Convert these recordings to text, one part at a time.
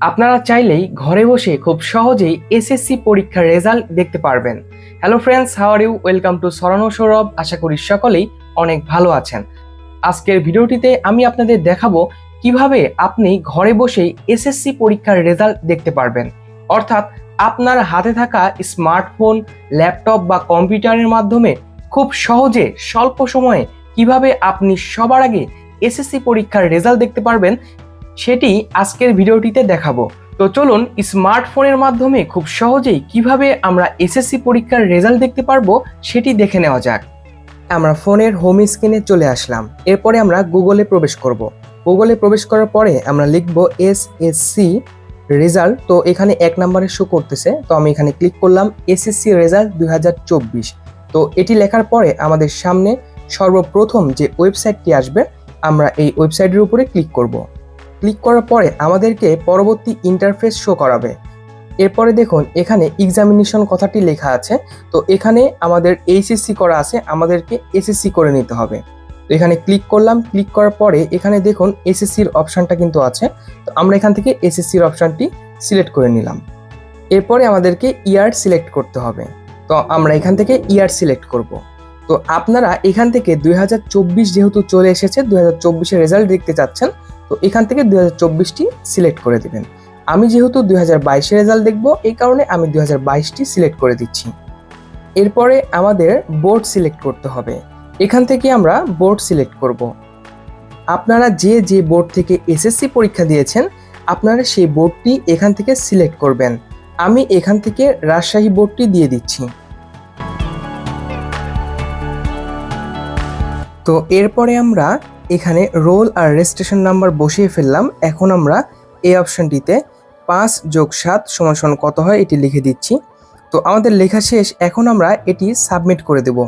আপনারা চাইলেই ঘরে বসে খুব সহজেই এসএসসি পরীক্ষার রেজাল্ট দেখতে পারবেন। Hello friends how are you welcome to সরানো সৌরভ আশা করি সকলেই অনেক ভালো আছেন। আজকের ভিডিওটিতে আমি আপনাদের দেখাবো কীভাবে আপনি ঘরে বসেই এসএসসি পরীক্ষার রেজাল্ট দেখতে পারবেন। অর্থাৎ আপনার হাতে থাকা স্মার্টফোন, ল্যাপটপ বা কম্পিউটারের মাধ্যমে খুব সহজে স্বল্প সময়ে কীভাবে আপনি সবার আগে এসএসসি পরীক্ষার রেজাল্ট দেখতে পারবেন সেটি আজকের ভিডিওটিতে দেখাবো। তো চলুন, স্মার্টফোনের মাধ্যমে খুব সহজেই কীভাবে আমরা এসএসসি পরীক্ষার রেজাল্ট দেখতে পারব সেটি দেখে নেওয়া যাক। আমরা ফোনের হোম স্ক্রিনে চলে আসলাম। এরপরে আমরা গুগলে প্রবেশ করব। গুগলে প্রবেশ করার পরে আমরা লিখব এস এস সি রেজাল্ট। তো এখানে এক নম্বরে শো করতেছে। তো আমি এখানে ক্লিক করলাম, এসএসসি রেজাল্ট দু হাজার চব্বিশ। তো এটি লেখার পরে আমাদের সামনে সর্বপ্রথম যে ওয়েবসাইটটি আসবে, আমরা এই ওয়েবসাইটের উপরে ক্লিক করব। ক্লিক করার পরে আমাদেরকে পরবর্তী ইন্টারফেস শো করাবে। এরপরে দেখুন, এখানে এক্সামিনেশন কথাটি লেখা আছে। তো এখানে আমাদের এইচএসসি করা আছে, আমাদেরকে এসএসসি করে নিতে হবে। তো এখানে ক্লিক করলাম ক্লিক করার পরে এখানে দেখুন এসএসসির অপশানটা কিন্তু আছে। তো আমরা এখান থেকে এসএসসির অপশানটি সিলেক্ট করে নিলাম। এরপরে আমাদেরকে ইয়ার সিলেক্ট করতে হবে। তো আমরা এখান থেকে ইয়ার সিলেক্ট করব। তো আপনারা এখান থেকে দুই হাজার চব্বিশ যেহেতু চলে এসেছে, দুই হাজার রেজাল্ট দেখতে চাচ্ছেন, তো এখান থেকে দুই হাজার সিলেক্ট করে দেবেন। আমি যেহেতু দুই হাজার রেজাল্ট দেখব, এই কারণে আমি দুই হাজার বাইশটি সিলেক্ট করে দিচ্ছি। এরপরে আমাদের বোর্ড সিলেক্ট করতে হবে। এখান থেকে আমরা বোর্ড সিলেক্ট করব। আপনারা যে যে বোর্ড থেকে এসএসসি পরীক্ষা দিয়েছেন, আপনারা সেই বোর্ডটি এখান থেকে সিলেক্ট করবেন। আমি এখান থেকে রাজশাহী বোর্ডটি দিয়ে দিচ্ছি। তো এরপরে আমরা এখানে রোল আর রেজিস্ট্রেশন নাম্বার বসিয়ে ফেললাম। এখন আমরা এই অপশনটিতে পাঁচ যোগ সাত সমান কত হয় এটি লিখে দিচ্ছি। তো আমাদের লেখা শেষ, এখন আমরা এটি সাবমিট করে দেব।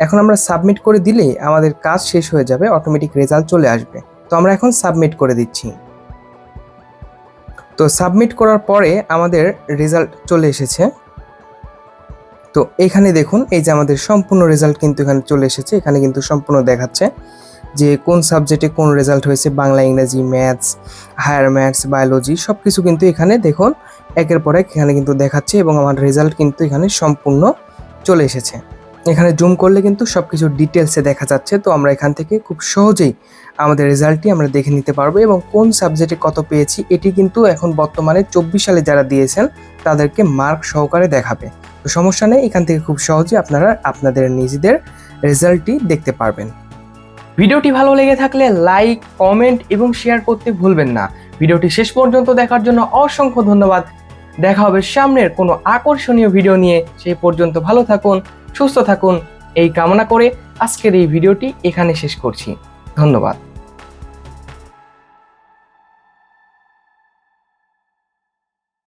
এখন আমরা সাবমিট করে দিলেই আমাদের কাজ শেষ হয়ে যাবে, অটোমেটিক রেজাল্ট চলে আসবে। তো আমরা এখন সাবমিট করে দিচ্ছি। তো সাবমিট করার পরে আমাদের রেজাল্ট চলে এসেছে। তো এখানে দেখুন, এই যে আমাদের সম্পূর্ণ রেজাল্ট কিন্তু এখানে চলে এসেছে। এখানে কিন্তু সম্পূর্ণ দেখাচ্ছে যে কোন সাবজেক্টে কোন রেজাল্ট হয়েছে, বাংলা, ইংরাজি ম্যাথস হায়ার ম্যাথস বায়োলজি সব কিছু কিন্তু এখানে দেখুন, একের পর এক এখানে কিন্তু দেখাচ্ছে এবং আমার রেজাল্ট কিন্তু এখানে সম্পূর্ণ চলে এসেছে। এখানে জুম করলে কিন্তু সব কিছু ডিটেলসে দেখা যাচ্ছে। তো আমরা এখান থেকে খুব সহজেই আমাদের রেজাল্টটি আমরা দেখে নিতে পারব এবং কোন সাবজেক্টে কত পেয়েছি, এটি কিন্তু এখন বর্তমানে চব্বিশ সালে যারা দিয়েছেন, তাদেরকে মার্ক সহকারে দেখাবে। তো সমস্যা নেই, এখান থেকে খুব সহজে আপনারা আপনাদের নিজেদের রেজাল্টটি দেখতে পারবেন। ভিডিওটি ভালো লেগে থাকলে লাইক কমেন্ট এবং শেয়ার করতে ভুলবেন না। ভিডিওটি শেষ পর্যন্ত দেখার জন্য অসংখ্য ধন্যবাদ। দেখা হবে সামনের কোনো আকর্ষণীয় ভিডিও নিয়ে। সেই পর্যন্ত ভালো থাকুন। সুস্থ থাকুন এই কামনা করে আজকের এই ভিডিওটি এখানে শেষ করছি। ধন্যবাদ।